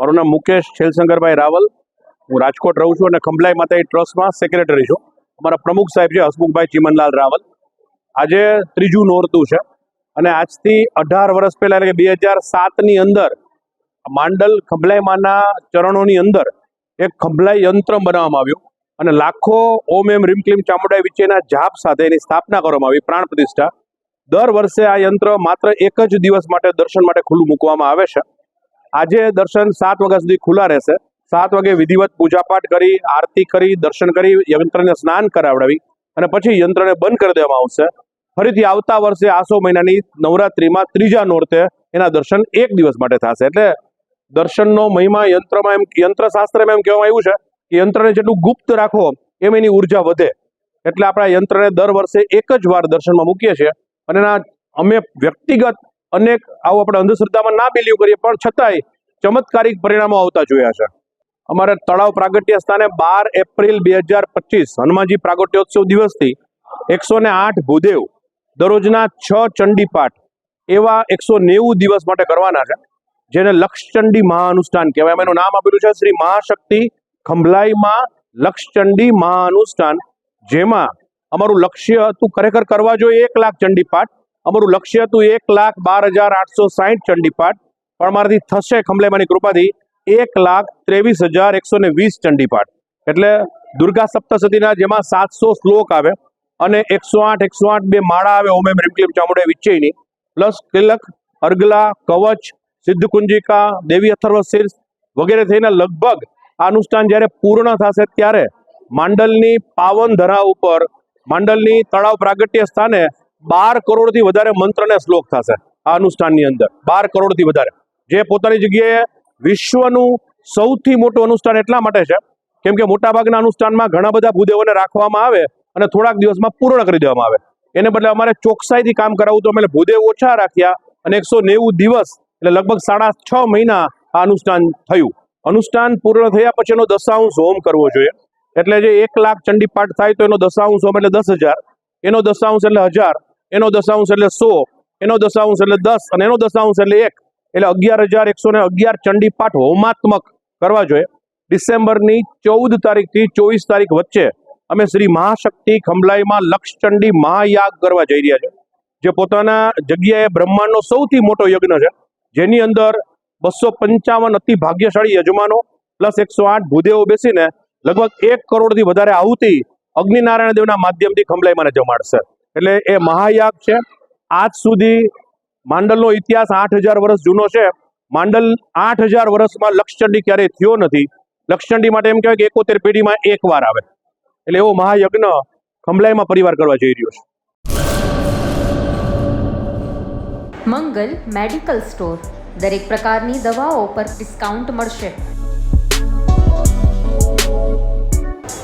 મારું નામ મુકેશ છેલશંકરભાઈ રાવલ. હું રાજકોટ રહું છું અને ખંભલાઈ માતાજી ટ્રસ્ટમાં સેક્રેટરી છું. અમારા પ્રમુખ સાહેબ છે હસમુખભાઈ ચીમનલાલ રાવલ. આજે ત્રીજું નોરતું છે અને આજથી અઢાર વર્ષ પહેલા, એટલે કે બે હજાર સાતની અંદર માંડલ ખંભલાઈ માના ચરણોની અંદર એક ખંભલાઈ યંત્ર બનાવવામાં આવ્યું અને લાખો ઓમ એમ રીમક્લીમ ચામુંડાઈ વિચેના જાપ સાથે એની સ્થાપના કરવામાં આવી, પ્રાણ પ્રતિષ્ઠા. દર વર્ષે આ યંત્ર માત્ર એક જ દિવસ માટે દર્શન માટે ખુલ્લું મૂકવામાં આવે છે. આજે દર્શન સાત વાગ્યા સુધી ખુલ્લા રહેશે. સાત વાગે વિધિવત પૂજાપાઠ કરી, આરતી કરી, દર્શન કરી, યંત્રને સ્નાન કરાવડાવી અને પછી યંત્રને બંધ કરી દેવામાં આવશે. ફરીથી આવતા વર્ષે આસો મહિનાની નવરાત્રિમાં ત્રીજા નોરતે એના દર્શન એક દિવસ માટે થશે. એટલે દર્શનનો મહિમા યંત્રમાં એમ, યંત્રશાસ્ત્રમાં એમ કહેવામાં આવ્યું છે કે યંત્રને જેટલું ગુપ્ત રાખો, એમ એની ઊર્જા વધે. એટલે આપણા યંત્રને દર વર્ષે એક જ વાર દર્શનમાં મૂકીએ છીએ. અને એના અમે વ્યક્તિગત અનેક આવું આપણે અંધશ્રદ્ધામાં ના બિલીવ કરીએ, પણ છતાંય ચમત્કારિક પરિણામો આવતા જોયા છે. અમારે તળાવ પ્રાગટ્ય સ્થાને બાર એપ્રિલ બે હજાર પચીસ હનુમાનજી પ્રાગટ્યોત્સવ દિવસથી એકસો ને આઠ ભૂદેવ દરરોજના છ ચંડીપાઠ એવા એકસો નેવું દિવસ માટે કરવાના છે, જેને લક્ષચંડી મહાઅનુષ્ઠાન કહેવાય. એનું નામ આપેલું છે શ્રી મહાશક્તિ ખંભલાઈમાં લક્ષચંડી મહાઅનુષ્ઠાન જેમાં અમારું લક્ષ્ય હતું ખરેખર કરવા જોઈએ એક લાખ ચંડીપાઠ અમારું લક્ષ્ય હતું એક લાખ બાર હજાર આઠસો સાહીઠ ચંડીપાઠ. પણ મારાથી થશે ખંભલેમાની કૃપાથી એક લાખ ત્રેવીસ હજાર એકસો ને વીસ ચંડીપાઠ. એટલે દુર્ગા સપ્તસતીના જેમાં સાતસો શ્લોક આવે અને એકસો આઠ એકસો આઠ બે માળા આવે, ઓમે એમ રીમ ક્લીમ ચામુંડે વિચ્ચયની પ્લસ તિલક, અર્ગલા, કવચ સિદ્ધ કુંજિકા દેવી અથર્વ શીર્ષ વગેરે થઈને લગભગ આ અનુષ્ઠાન જ્યારે પૂર્ણ થશે ત્યારે માંડલની પાવન ધરા ઉપર, માંડલની તળાવ પ્રાગટ્ય સ્થાને બાર કરોડથી વધારે મંત્ર અને શ્લોક થશે આ અનુષ્ઠાનની અંદર. બાર કરોડથી વધારે. જે પોતાની જગ્યાએ વિશ્વનું સૌથી મોટું અનુષ્ઠાન એટલા માટે છે, કેમ કે મોટાભાગના અનુષ્ઠાનમાં ઘણા બધા ભૂદેવોને રાખવામાં આવે અને થોડાક દિવસમાં પૂર્ણ કરી દેવામાં આવે. એને બદલે અમારે ચોકસાઈથી કામ કરાવવું તો અમે ભૂદેવ ઓછા રાખ્યા અને એકસો નેવું દિવસ, એટલે લગભગ સાડા છ મહિના આ અનુષ્ઠાન થયું. અનુષ્ઠાન પૂર્ણ થયા પછી એનો દશાંશ હોમ કરવો જોઈએ. એટલે જે એક લાખ ચંડીપાઠ થાય તો એનો દશાંશ હોમ એટલે દસ હજાર. એનો દશાંશ એટલે હજાર. એનો દશાંશ એટલે સો, એનો દશાંશ એટલે દસ અને એનો દશાંશ એટલે એક. એટલે અગિયાર હજાર એકસો ને અગિયાર ચંડીપાઠ હોમાત્મક કરવા જોઈએ. ડિસેમ્બરની ચૌદ તારીખથી ચોવીસ તારીખ વચ્ચે અમે શ્રી મહાશક્તિ ખંભલાઈમાં લક્ષચંડી મહાયાગ કરવા જઈ રહ્યા છે જે પોતાના જગ્યાએ બ્રહ્માંડનો સૌથી મોટો યજ્ઞ છે. જેની અંદર બસો પંચાવન અતિ ભાગ્યશાળી યજમાનો પ્લસ એકસો આઠ ભૂદેવો બેસીને લગભગ એક કરોડથી વધારે આહુતિ અગ્નિનારાયણ દેવના માધ્યમથી ખંભલાઈમાને જમાડશે. એટલે એ મહાયાગ છે. આજ સુધી માંડલનો ઇતિહાસ આઠ હજાર વર્ષ જૂનો છે. માંડલ આઠ હજાર વર્ષમાં લક્ષચંડી ક્યારેય થયો નથી. લક્ષચંડી માટે એમ કહેવાય કે એકોતેર પેઢીમાં એક વાર આવે. એટલે એવો મહાયજ્ઞ ખંભલાઈમાં પરિવાર કરવા જઈ રહ્યો છે. Mangal medical store. દરેક પ્રકારની દવાઓ પર ડિસ્કાઉન્ટ મળશે.